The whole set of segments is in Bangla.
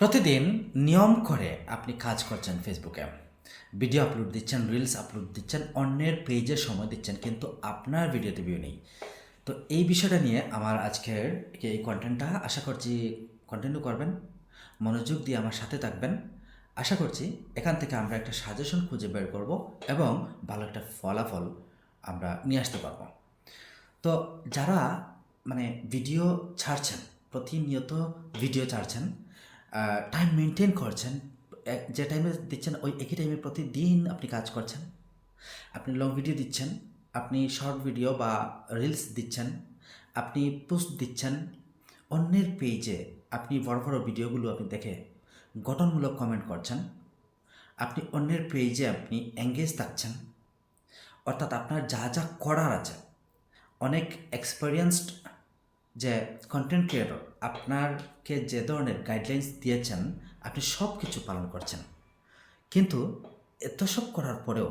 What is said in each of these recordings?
প্রতিদিন নিয়ম করে আপনি কাজ করছেন ফেসবুকে ভিডিও আপলোড দিচ্ছেন রিলস আপলোড দিচ্ছেন, অন্যের পেজে সময় দিচ্ছেন, কিন্তু আপনার ভিডিওতে ভিউ নেই। তো এই বিষয়টা নিয়ে আমার আজকের এই কন্টেন্টটা আশা করছি কন্টিনিউ করবেন, মনোযোগ দিয়ে আমার সাথে থাকবেন। আশা করছি এখান থেকে আমরা একটা সাজেশন খুঁজে বের করব এবং ভালো একটা ফলাফল আমরা নিয়ে আসতে পারব। তো যারা মানে ভিডিও ছাড়ছেন, প্রতিনিয়ত ভিডিও ছাড়ছেন টাইম মেনটেন করছেন যে টাইমে দিচ্ছেন, ওই একই টাইমে প্রতিদিন আপনি কাজ করছেন। আপনি লং ভিডিও দিচ্ছেন, আপনি শর্ট ভিডিও বা রিলস দিচ্ছেন, আপনি পোস্ট দিচ্ছেন, অন্যের পেজে আপনি বড় বড় ভিডিওগুলো আপনি দেখে গঠনমূলক কমেন্ট করছেন, আপনি অন্যের পেজে আপনি এঙ্গেজ থাকছেন। অর্থাৎ আপনার যা যা করার আছে, অনেক এক্সপেরিয়েন্সড যে কন্টেন্ট ক্রিয়েটর আপনাকে যে ধরনের গাইডলাইন্স দিয়েছেন, আপনি সব কিছু পালন করছেন। কিন্তু এত সব করার পরেও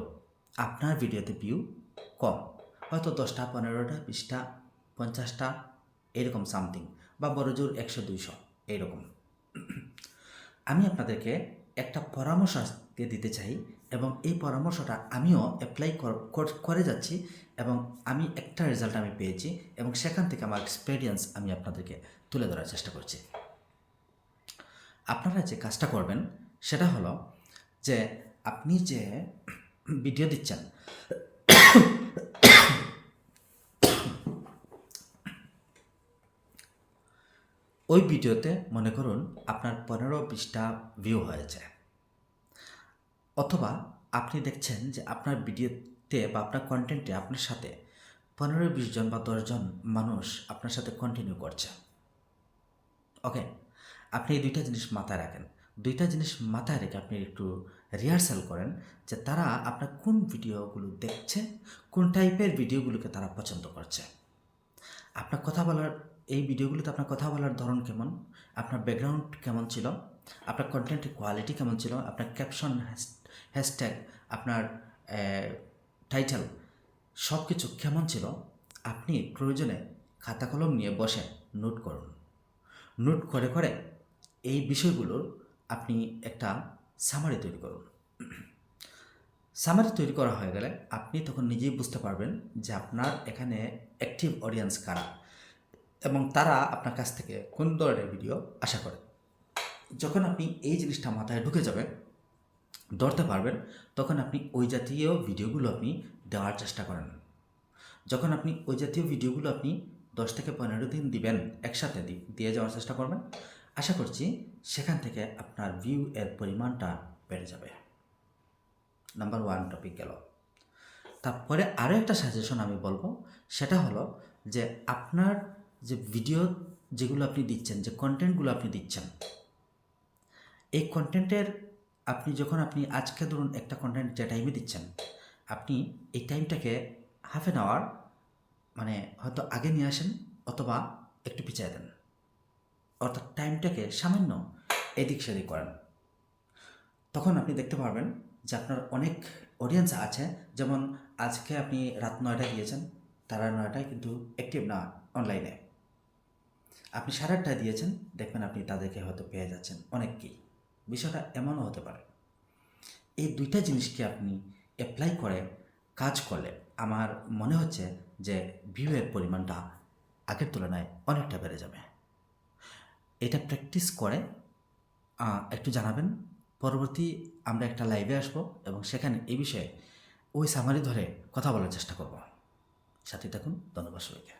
আপনার ভিডিওতে ভিউ কম। হয়তো দশটা, পনেরোটা, বিশটা, পঞ্চাশটা, এরকম সামথিং বা বড় জোর একশো, দুইশো এইরকম আমি আপনাদেরকে একটা পরামর্শ দিতে চাই এবং এই পরামর্শটা আমিও অ্যাপ্লাই করে যাচ্ছি এবং আমি একটা রেজাল্ট আমি পেয়েছি এবং সেখান থেকে আমার এক্সপিরিয়েন্স আমি আপনাদেরকে তুলে ধরার চেষ্টা করছি। আপনারা যে কাজটা করবেন সেটা হলো যে আপনি যে ভিডিও দিচ্ছেন ওই ভিডিওতে মনে করুন আপনার পনেরো বিশটা ভিউ হয়েছে। অথবা আপনি দেখছেন যে আপনার ভিডিওতে বা আপনার কন্টেন্টে আপনার সাথে পনেরো, বিশ জন বা দশজন মানুষ আপনার সাথে কন্টিনিউ করছে। ওকে আপনি এই দুইটা জিনিস মাথায় রাখেন। দুইটা জিনিস মাথায় রেখে আপনি একটু রিহার্সাল করেন যে তারা আপনার কোন ভিডিওগুলো দেখছে, কোন টাইপের ভিডিওগুলোকে তারা পছন্দ করছে। আপনার কথা বলার, এই ভিডিওগুলোতে আপনার কথা বলার ধরন কেমন? আপনার ব্যাকগ্রাউন্ড কেমন ছিল? আপনার কন্টেন্টের কোয়ালিটি কেমন ছিল? আপনার ক্যাপশন হ্যাশট্যাগ আপনার টাইটেল সব কিছু কেমন ছিল? আপনি প্রয়োজনে খাতা কলম নিয়ে বসে নোট করুন। নোট করে করে এই বিষয়গুলোর আপনি একটা সামারি তৈরি করুন। সামারি তৈরি করা হয়ে গেলে আপনি তখন নিজেই বুঝতে পারবেন যে আপনার এখানে অ্যাক্টিভ অডিয়েন্স কারা এবং তারা আপনার কাছ থেকে কোন ধরনের ভিডিও আশা করে। যখন আপনি এই জিনিসটা মাথায় ঢুকে যাবে ধরতে পারবেন, তখন আপনি ওই জাতীয় ভিডিওগুলো আপনি দেওয়ার চেষ্টা করেন। যখন আপনি ওই জাতীয় ভিডিওগুলো আপনি দশ থেকে পনেরো দিন দিবেন একসাথে দিয়ে যাওয়ার চেষ্টা করবেন, আশা করছি সেখান থেকে আপনার ভিউ এর পরিমাণটা বেড়ে যাবে। নাম্বার ওয়ান টপিক গেল। তারপরে আরও একটা সাজেশন আমি বলব, সেটা হলো যে আপনার যে ভিডিও যেগুলো আপনি দিচ্ছেন, যে কন্টেন্টগুলো আপনি দিচ্ছেন, এই কন্টেন্টের আপনি যখন আপনি আজকে ধরুন একটা কন্টেন্ট যে টাইমে দিচ্ছেন, আপনি এই টাইমটাকে হাফ অ্যান আওয়ার মানে হয়তো আগে নিয়ে আসেন অথবা একটু পিছিয়ে দেন। অর্থাৎ টাইমটাকে সামান্য এদিক সেদিক করেন। তখন আপনি দেখতে পারবেন যে আপনার অনেক অডিয়েন্স আছে, যেমন আজকে আপনি রাত নয়টায় দিয়েছেন, তারা নয়টায় কিন্তু অ্যাক্টিভ না অনলাইনে আপনি সাড়ে আটটায় দিয়েছেন, দেখবেন আপনি তাদেরকে হয়তো পেয়ে যাচ্ছেন অনেককেই। বিষয়টা এমনও হতে পারে। এই দুইটা জিনিসকে আপনি অ্যাপ্লাই করে কাজ করলে আমার মনে হচ্ছে যে ভিউয়ের পরিমাণটা আগের তুলনায় অনেকটা বেড়ে যাবে। এটা প্র্যাকটিস করে একটু জানাবেন। পরবর্তী আমরা একটা লাইভে আসব এবং সেখানে এই বিষয়ে ওই সামারি ধরে কথা বলার চেষ্টা করব। সাথে থাকুন, ধন্যবাদ সবাইকে।